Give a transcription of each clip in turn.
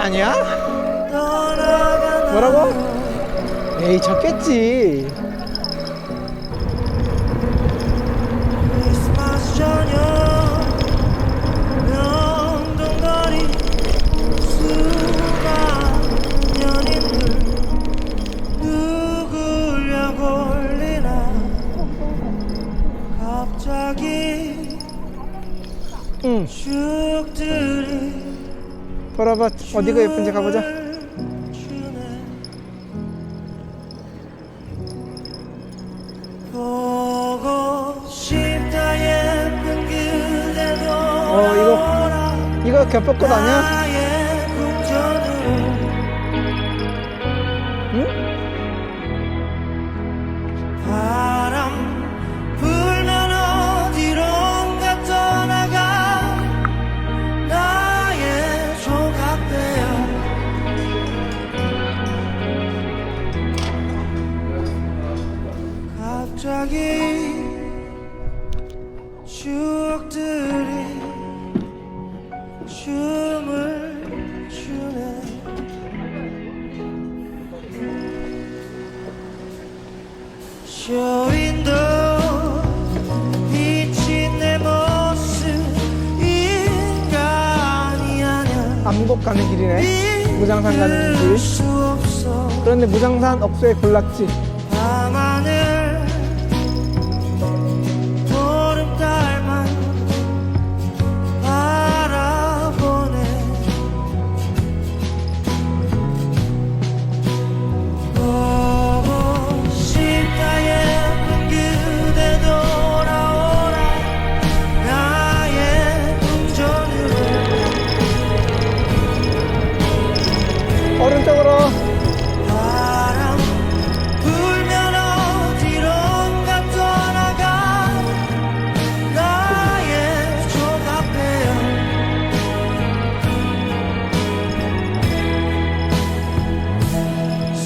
아니야? 뭐라고? 에이 갑자기 응 죽들이 돌아봐 어디가 예쁜지 가보자 어, 이거- 이거 겹벚꽃 아니야? 추억들이 춤을 추네. 쇼윈도 비친 내 모습 인간이 아냐 암곡 가는 길이네. 무장산 가는 길. 그런데 무장산 억소에 골랐지 오른쪽으로.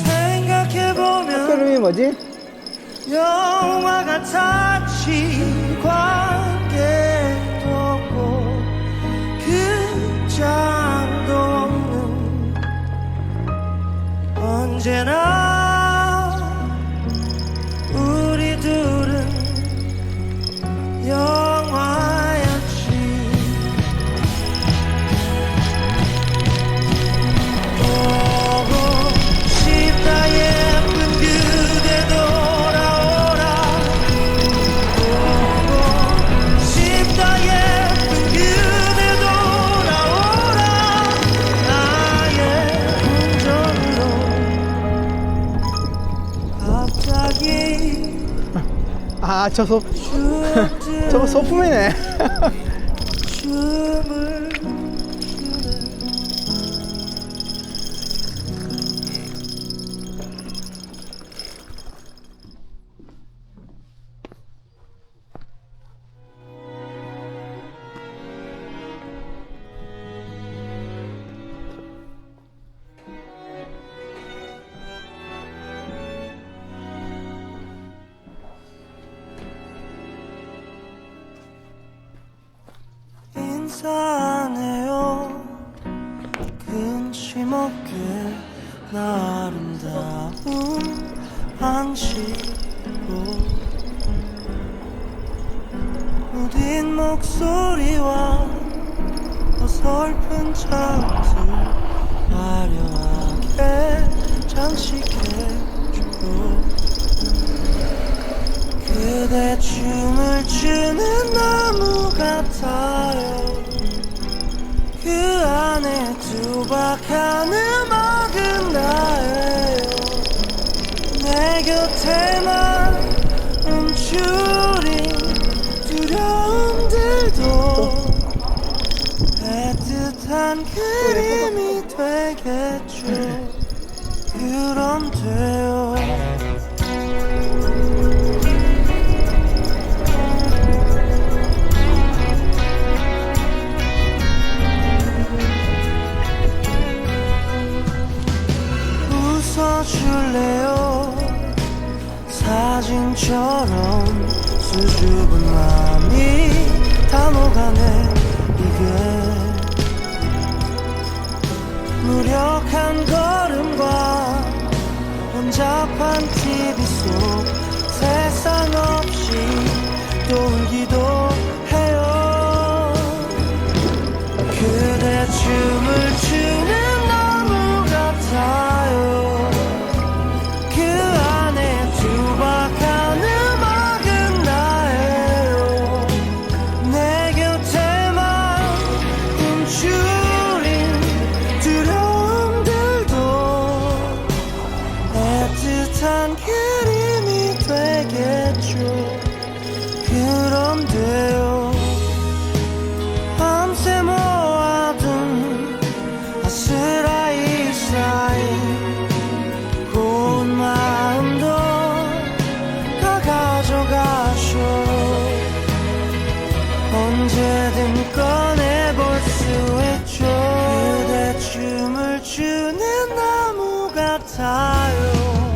생각해보면 이름이 뭐지? 영화 같았지 engine. 아 저 소, 저거 소품이네 사하네요. 근심 없게 나 아름다운 방식으로 무딘 목소리와 어설픈 척들 화려하게 장식해주고 그대 춤을 추는 나무 같아 두박한 음악은 나예요. 내 곁에만 멈추린 두려움들도 애틋한 그림이 되겠죠. 그럼 돼요 보상 없이 또 울기도 해요. 그대 춤을 추 같아요.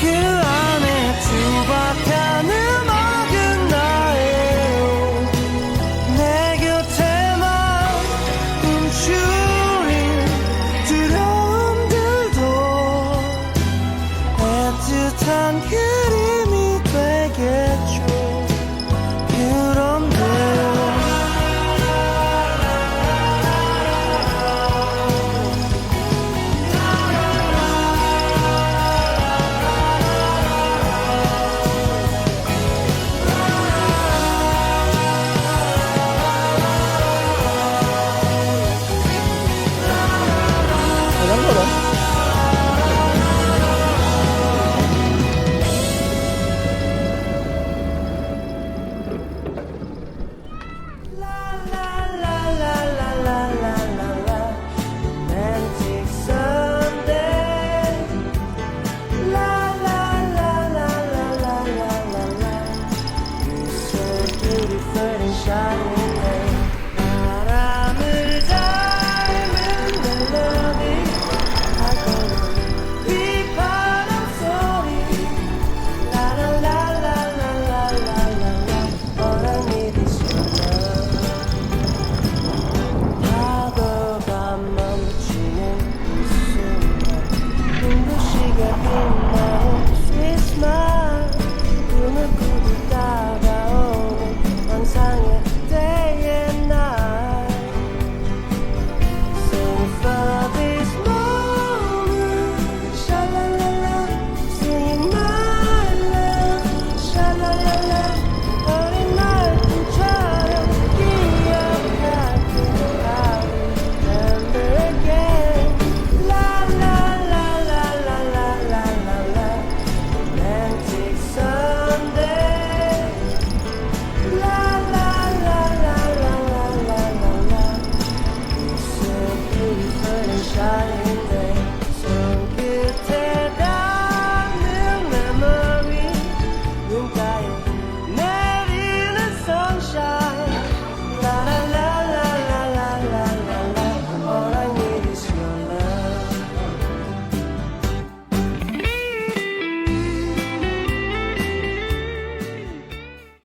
그 안에 주박한 음악은 나예요. 내 곁에만 움츠린 두려움들도 애틋한 그리